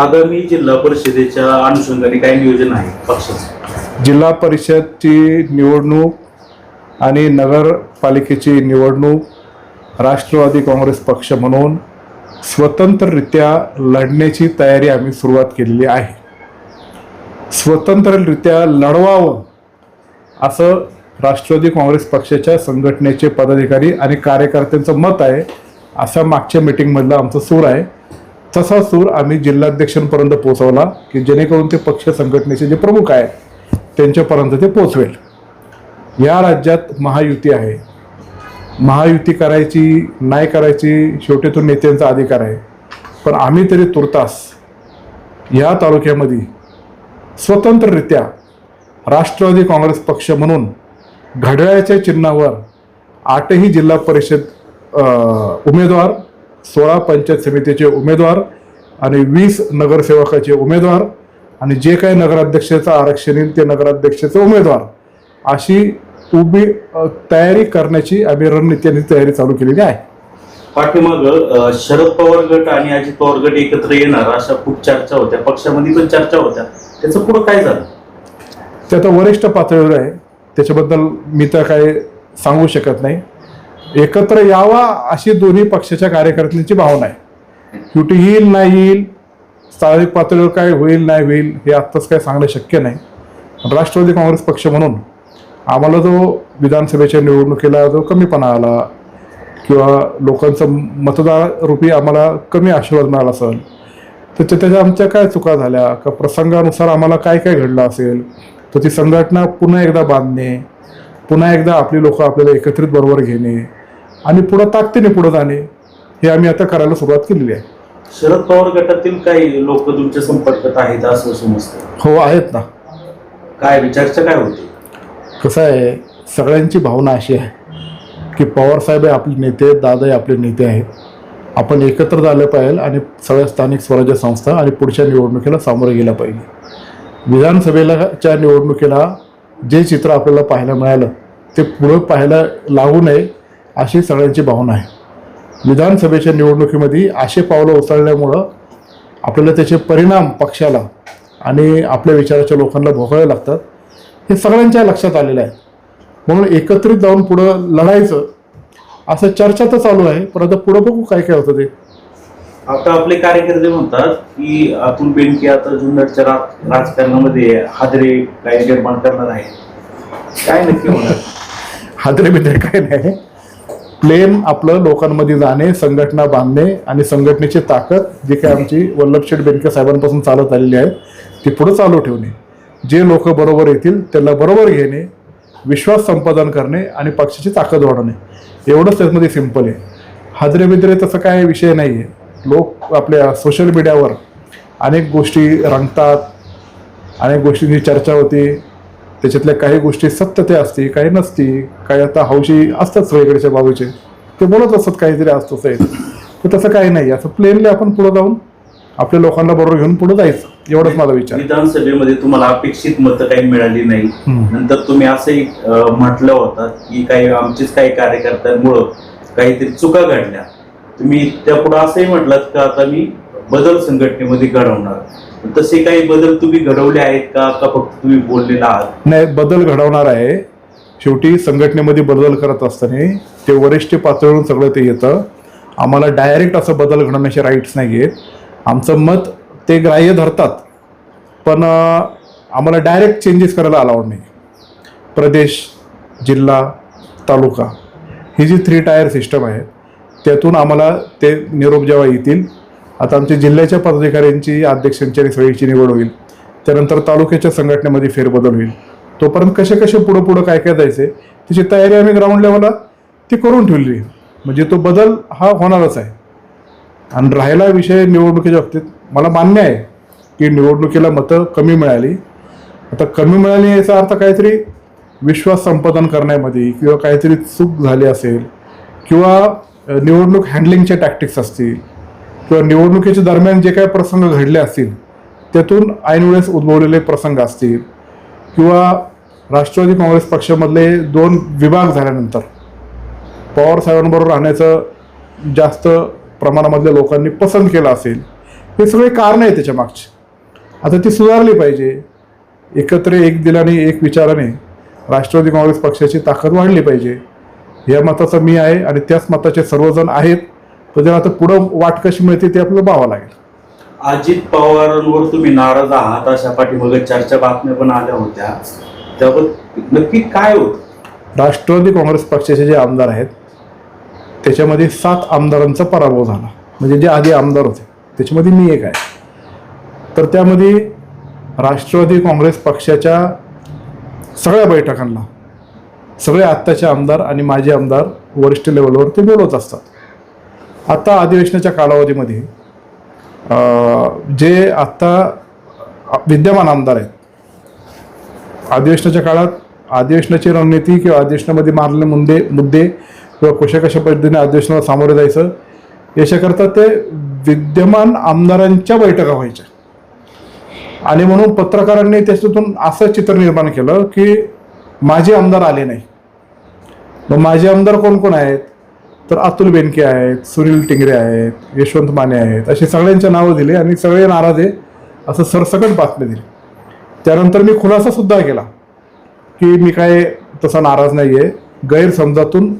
आगामी जिल्हा परिषदेच्या अनुषंगाने काय नियोजन आहे पक्षाचं? जिल्हा परिषदची निवडणूक आणि नगरपालिकेची निवडणूक राष्ट्रवादी काँग्रेस पक्ष म्हणून स्वतंत्ररित्या लढण्याची तयारी आम्ही सुरुवात केलेली आहे. स्वतंत्ररित्या लढवावं असं राष्ट्रवादी काँग्रेस पक्षाच्या संघटनेचे पदाधिकारी आणि कार्यकर्त्यांचं मत आहे असा मागच्या मिटिंगमधलं आमचं सूर आहे. तसा सूर आम्ही जिल्हाध्यक्षांपर्यंत पोहोचवला की जेणेकरून ते पक्ष संघटनेचे जे प्रमुख आहेत त्यांच्यापर्यंत ते पोचवेल या राज्यात महायुती आहे. महायुती करायची नाही करायची शेवटी तो नेत्यांचा अधिकार आहे. पण आम्ही तरी तुर्तास या तालुक्यामध्ये स्वतंत्ररित्या राष्ट्रवादी काँग्रेस पक्ष म्हणून घड्याळाच्या चिन्हावर आठही जिल्हा परिषद उमेदवार सोळा पंचायत समितीचे उमेदवार आणि वीस नगरसेवकाचे उमेदवार आणि जे काही नगराध्यक्षाचं आरक्षण येईल ते नगराध्यक्षाचे उमेदवार. अशी उभी तयारी करण्याची आम्ही रणनीती आणि तयारी चालू केलेली आहे. पाठीमाग शरद पवार गट आणि अजित पवार गट एकत्र येणार अशा खूप चर्चा होत्या. पक्षामध्ये पण चर्चा होत्या. त्याचं पुढं काय झालं? ते आता वरिष्ठ पातळीवर आहे. त्याच्याबद्दल मी तर काय सांगू शकत नाही. एकत्र यावा अशी दोन्ही पक्षाच्या कार्यकर्त्यांची भावना आहे. युती येईल नाही येईल स्थानिक पातळीवर काय होईल नाही होईल हे आत्ताच काय सांगणं शक्य नाही. पण राष्ट्रवादी काँग्रेस पक्ष म्हणून आम्हाला जो विधानसभेच्या निवडणुकीला जो कमीपणा आला किंवा लोकांचं मतदार रूपी आम्हाला कमी आशीर्वाद मिळाला असेल तर त्याच्या आमच्या काय चुका झाल्या? का प्रसंगानुसार आम्हाला काय काय घडलं असेल? तर ती संघटना पुन्हा एकदा बांधणे पुन्हा एकदा आपली लोकं आपल्याला एकत्रित बरोबर घेणे आणि पुढं ताकदीने पुढं जाणे हे आम्ही आता करायला सुरुवात केलेली आहे. शरद पवार गटातील काही लोक तुमच्या संपर्कात आहेत असं समजतं. हो आहेत ना. काय चर्चा काय होती? कसं आहे सगळ्यांची भावना अशी आहे की पवारसाहेब हे आपले नेते आहेत दादा हे आपले नेते आहेत. आपण एकत्र झालं पाहिजे आणि सगळ्या स्थानिक स्वराज्य संस्था आणि पुढच्या निवडणुकीला सामोरं गेलं पाहिजे. विधानसभेलाच्या निवडणुकीला जे चित्र आपल्याला पाहायला मिळालं ते पुढं पाहायला लागू नये. अशी सगळ्यांची भावना आहे. विधानसभेच्या निवडणुकीमध्ये असे पावलं उचलल्यामुळं आपल्याला त्याचे परिणाम पक्षाला आणि आपल्या विचाराच्या लोकांना भोगावे लागतात. हे सगळ्यांच्या लक्षात आलेलं आहे. म्हणून एकत्रित जाऊन पुढं लढायचं असं चर्चा तर चालू आहे पण आता पुढं बघू काय काय होतं ते. आता आपले कार्यकर्ते म्हणतात की अतुल बेनके आता जुन्नरच्या राजकारणामध्ये हादरे काय निर्माण करणार आहे काय नक्की होणार? हादरे बिदरे काय नाही. प्लेन आपलं लोकांमध्ये जाणे संघटना बांधणे आणि संघटनेची ताकद जी काय आमची वल्लभशेठ बेनके साहेबांपासून चालत आलेली आहे ती पुढं चालू ठेवणे. जे लोक बरोबर येतील त्यांना बरोबर घेणे विश्वास संपादन करणे आणि पक्षाची ताकद वाढवणे. एवढंच त्यामध्ये सिंपल आहे. हादरे बिदरे तसं काय विषय नाही आहे लोक आपल्या सोशल मीडियावर अनेक गोष्टी रंगतात अनेक गोष्टींची चर्चा होते. त्याच्यातल्या काही गोष्टी सत्यते असते काही नसती काही आता हौशी असतात सगळीकडच्या बाजूचे. ते बोलत असतात काहीतरी असतं आहे. तर तसं काही नाही. असं प्लेनली आपण पुढे जाऊन आपल्या लोकांना बरोबर घेऊन पुढे जायचं. एवढंच माझा विचार. विधानसभेमध्ये तुम्हाला अपेक्षित मतं काही मिळाली नाही. नंतर तुम्ही असंही म्हटलं होतं की काही आमचेच काही कार्यकर्त्यांमुळं काहीतरी चुका घडल्या. तुम्ही त्यापुढे असंही म्हटलात का आता मी बदल संघटनेमध्ये घडवणार? तसे काही बदल तुम्ही घडवले आहेत का? का फक्त तुम्ही बोललेला आहात? नाही बदल घडवणार आहे. शेवटी संघटनेमध्ये बदल करत असताना ते वरिष्ठ पातळीवरून सगळं ते येतं. आम्हाला डायरेक्ट असं बदल घडवण्याचे राईट्स नाही आहेत. आमचं मत ते ग्राह्य धरतात. पण आम्हाला डायरेक्ट चेंजेस करायला अलाउड नाही. प्रदेश जिल्हा तालुका ही जी थ्री टायर सिस्टम आहे त्यातून आम्हाला ते निरोप जेव्हा येतील आता आमच्या जिल्ह्याच्या पदाधिकाऱ्यांची अध्यक्षांची आणि सगळीची निवड होईल. त्यानंतर तालुक्याच्या संघटनेमध्ये फेरबदल होईल. तोपर्यंत कसे कसे पुढं पुढं काय काय जायचे त्याची तयारी आम्ही ग्राउंड लेवलला ती करून ठेवली. म्हणजे तो बदल हा होणारच आहे. आणि राहिला विषय निवडणुकीच्या बाबतीत मला मान्य आहे की निवडणुकीला मतं कमी मिळाली. आता कमी मिळाली याचा अर्थ काहीतरी विश्वास संपादन करण्यामध्ये किंवा काहीतरी चूक झाली असेल किंवा निवडणूक हँडलिंगच्या टॅक्टिक्स असतील किंवा निवडणुकीच्या दरम्यान जे काही प्रसंग घडले असतील त्यातून ऐनवेळेस उद्भवलेले प्रसंग असतील किंवा राष्ट्रवादी काँग्रेस पक्षामधले दोन विभाग झाल्यानंतर पवार साहेबांबरोबर राहण्याचं जास्त प्रमाणामधल्या लोकांनी पसंत केलं असेल हे सगळे कारण आहे त्याच्या मागचे. आता ती सुधारली पाहिजे. एकत्र एक दिलाने एक विचाराने राष्ट्रवादी काँग्रेस पक्षाची ताकद वाढली पाहिजे. या मताचा मी आहे आणि त्याच मताचे सर्वजण आहेत. पण त्याला आता पुढं वाट कशी मिळते ते आपल्याला पाहावं लागेल. अजित पवारांवर तुम्ही नाराज आहात अशा पाठीमागे चर्चा बातम्या पण आल्या होत्या. त्याबद्दल नक्की काय होत? राष्ट्रवादी काँग्रेस पक्षाचे जे आमदार आहेत त्याच्यामध्ये सात आमदारांचा पराभव झाला. म्हणजे जे आधी आमदार होते त्याच्यामध्ये मी एक आहे. तर त्यामध्ये राष्ट्रवादी काँग्रेस पक्षाच्या सगळ्या बैठकांना सगळे आत्ताचे आमदार आणि माजी आमदार वरिष्ठ लेवलवर ते बोलत असतात. आता अधिवेशनाच्या कालावधीमध्ये जे आत्ता विद्यमान आमदार आहेत अधिवेशनाच्या काळात अधिवेशनाची रणनीती किंवा अधिवेशनामध्ये मारलेले मुद्दे मुद्दे किंवा कशा कशा पद्धतीने अधिवेशनाला सामोरे जायचं याच्याकरता ते विद्यमान आमदारांच्या बैठका व्हायच्या. आणि म्हणून पत्रकारांनी त्याच्यातून असं चित्र निर्माण केलं की माझे आमदार आले नाही. मग माझे आमदार कोण कोण आहेत? तर अतुल बेनके आहेत सुनील टिंगरे आहेत यशवंत माने आहेत असे सगळ्यांच्या नावं दिले आणि सगळे नाराज आहे असं सरसकट बातमी दिली. त्यानंतर मी खुलासा सुद्धा केला की मी काय तसा नाराज नाही आहे गैरसमजातून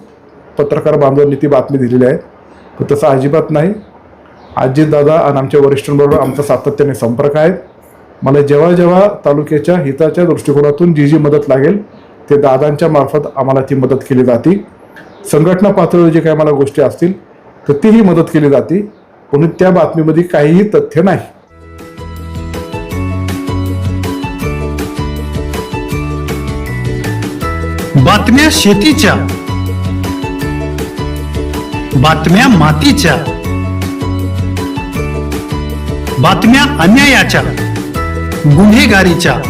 पत्रकार बांधवांनी ती बातमी दिलेली आहे. पण तसं अजिबात नाही. दादा आणि आमच्या वरिष्ठांबरोबर आमचा सातत्याने संपर्क आहे. मला जेव्हा जेव्हा तालुक्याच्या हिताच्या दृष्टिकोनातून जी जी मदत लागेल ते दादांच्या मार्फत आम्हाला ती मदत केली जाते. संघटना पातळीवर जे काही मला गोष्टी असतील तर तीही मदत केली जाते. म्हणून त्या बातमीमध्ये काहीही तथ्य नाही. बातम्या शेतीच्या बातम्या मातीच्या बातम्या अन्यायाच्या गुन्हेगारीच्या.